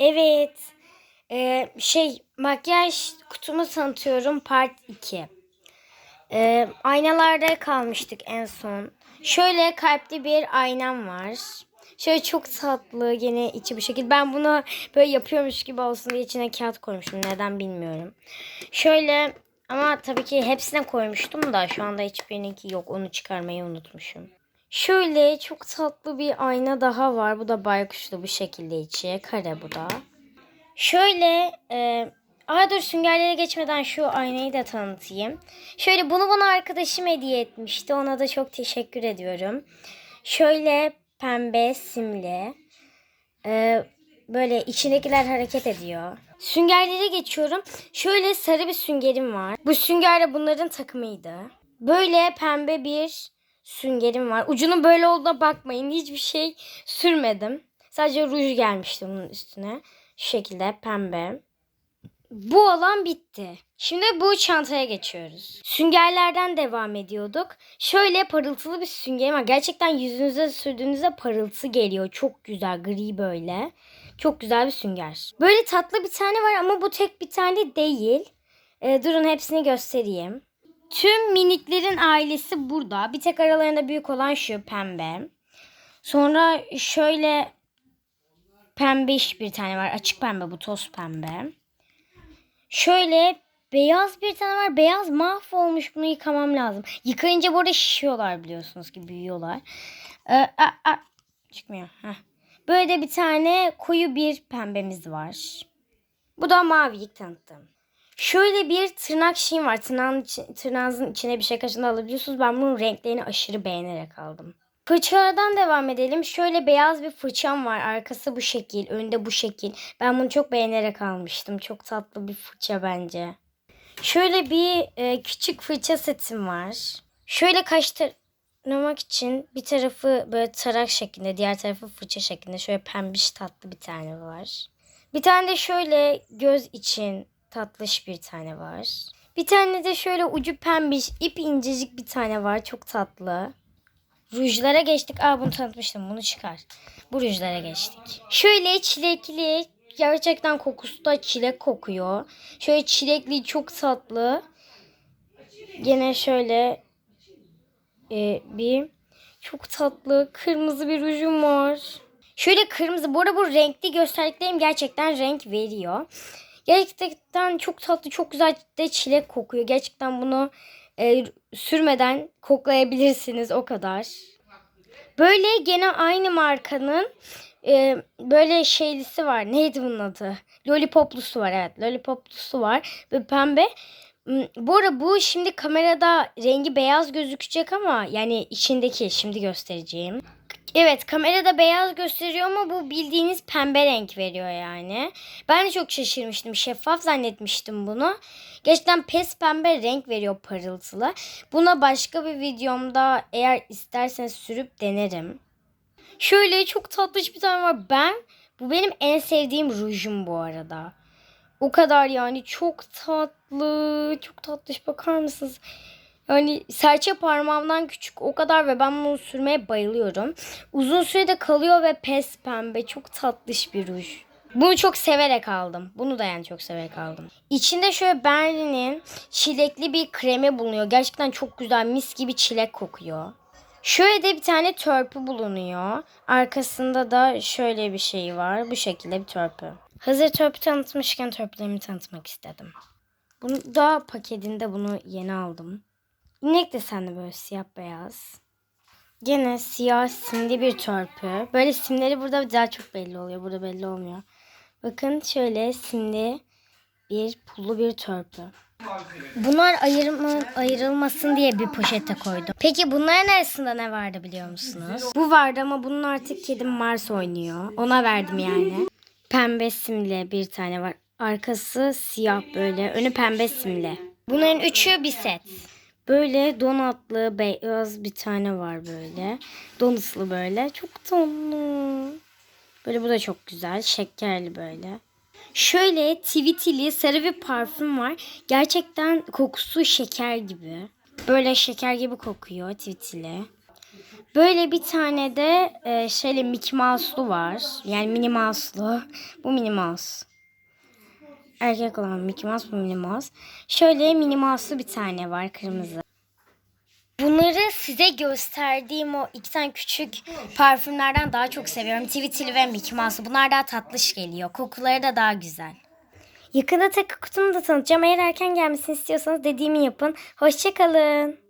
Evet. Ee, şey makyaj kutumu tanıtıyorum part 2. Ee, aynalarda kalmıştık en son. Şöyle kalpli bir aynam var. Şöyle çok tatlı yine içi bu şekilde. Ben bunu böyle yapıyormuş gibi olsun diye içine kağıt koymuştum. Neden bilmiyorum. Şöyle ama tabii ki hepsine koymuştum da şu anda hiçbirininki yok. Onu çıkarmayı unutmuşum. Şöyle çok tatlı bir ayna daha var. Bu da baykuşlu bu şekilde içi. Kare bu da. Şöyle e, Aa dur süngerlere geçmeden şu aynayı da tanıtayım. Şöyle bunu bana arkadaşım hediye etmişti. Ona da çok teşekkür ediyorum. Şöyle pembe simli. E, böyle içindekiler hareket ediyor. Süngerlere geçiyorum. Şöyle sarı bir süngerim var. Bu sünger de bunların takımıydı. Böyle pembe bir süngerim var. Ucunun böyle olduğuna bakmayın. Hiçbir şey sürmedim. Sadece ruj gelmişti bunun üstüne. Şu şekilde pembe. Bu alan bitti. Şimdi bu çantaya geçiyoruz. Süngerlerden devam ediyorduk. Şöyle parıltılı bir süngerim var. Gerçekten yüzünüze sürdüğünüzde parıltı geliyor. Çok güzel gri böyle. Çok güzel bir sünger. Böyle tatlı bir tane var ama bu tek bir tane değil. Ee, durun hepsini göstereyim. Tüm miniklerin ailesi burada. Bir tek aralarında büyük olan şu pembe. Sonra şöyle pembiş bir tane var. Açık pembe bu toz pembe. Şöyle beyaz bir tane var. Beyaz mahvolmuş. Bunu yıkamam lazım. Yıkayınca burada şişiyorlar biliyorsunuz ki büyüyorlar. Ee, a, a, çıkmıyor. Heh. Böyle de bir tane koyu bir pembemiz var. Bu da mavi ilk tanıttım. Şöyle bir tırnak şeyim var. Tırnağın tırnağınızın içine bir şey kaşığında alabiliyorsunuz. Ben bunun renklerini aşırı beğenerek aldım. Fırçalardan devam edelim. Şöyle beyaz bir fırçam var. Arkası bu şekil, önde bu şekil. Ben bunu çok beğenerek almıştım. Çok tatlı bir fırça bence. Şöyle bir e, küçük fırça setim var. Şöyle kaş taramak için bir tarafı böyle tarak şeklinde, diğer tarafı fırça şeklinde. Şöyle pembiş tatlı bir tane var. Bir tane de şöyle göz için tatlış bir tane var. Bir tane de şöyle ucu pembiş, ip incecik bir tane var. Çok tatlı. Rujlara geçtik. Aa bunu tanıtmıştım. Bunu çıkar. Bu rujlara geçtik. Şöyle çilekli. Gerçekten kokusu da çilek kokuyor. Şöyle çilekli çok tatlı. Gene şöyle e, bir çok tatlı kırmızı bir rujum var. Şöyle kırmızı. Bu arada bu renkli gösterdiklerim gerçekten renk veriyor. Gerçekten çok tatlı, çok güzel de çilek kokuyor. Gerçekten bunu e, sürmeden koklayabilirsiniz o kadar. Böyle gene aynı markanın e, böyle şeylisi var. Neydi bunun adı? Lollipoplusu var evet. Lollipoplusu var. Ve pembe. Hmm, Bu arada bu şimdi kamerada rengi beyaz gözükecek ama yani içindeki şimdi göstereceğim. Evet kamerada beyaz gösteriyor ama bu bildiğiniz pembe renk veriyor yani. Ben de çok şaşırmıştım. Şeffaf zannetmiştim bunu. Gerçekten pes pembe renk veriyor parıltılı. Buna başka bir videomda eğer isterseniz sürüp denerim. Şöyle çok tatlış bir tane var. Ben bu benim en sevdiğim rujum bu arada. O kadar yani çok tatlı. Çok tatlış bakar mısınız? Yani serçe parmağımdan küçük o kadar ve ben bunu sürmeye bayılıyorum. Uzun sürede kalıyor ve pes pembe çok tatlış bir ruj. Bunu çok severek aldım. Bunu da yani çok severek aldım. İçinde şöyle Berlin'in çilekli bir kremi bulunuyor. Gerçekten çok güzel mis gibi çilek kokuyor. Şöyle de bir tane törpü bulunuyor. Arkasında da şöyle bir şey var. Bu şekilde bir törpü. Hazır törpü tanıtmışken törpülerimi tanıtmak istedim. Bunu da paketinde bunu yeni aldım. İnek desenli böyle siyah beyaz. Gene siyah simli bir törpü. Böyle simleri burada daha çok belli oluyor. Burada belli olmuyor. Bakın şöyle simli bir pullu bir törpü. Bunlar ayırma, ayrılmasın diye bir poşete koydum. Peki bunların arasında ne vardı biliyor musunuz? Bu vardı ama bunun artık kedim Mars oynuyor. Ona verdim yani. Pembe simli bir tane var. Arkası siyah böyle. Önü pembe simli. Bunların üçü bir set. Böyle donatlı beyaz bir tane var böyle. Donuslu böyle. Çok tatlı. Böyle bu da çok güzel. Şekerli böyle. Şöyle tweetili sarı bir parfüm var. Gerçekten kokusu şeker gibi. Böyle şeker gibi kokuyor tweetili. Böyle bir tane de e, şöyle Mickey Mouse'lu var. Yani Minnie Mouse'lu. Bu Minnie Mouse. Erkek olan Mickey Mouse bu Minnie Mouse. Şöyle Minnie Mouse'lu bir tane var kırmızı. Bunları size gösterdiğim o iki tane küçük parfümlerden daha çok seviyorum. Tweetily ve Mickey Mouse. Bunlar daha tatlış geliyor. Kokuları da daha güzel. Yakında takı kutumu da tanıtacağım. Eğer erken gelmesini istiyorsanız dediğimi yapın. Hoşçakalın.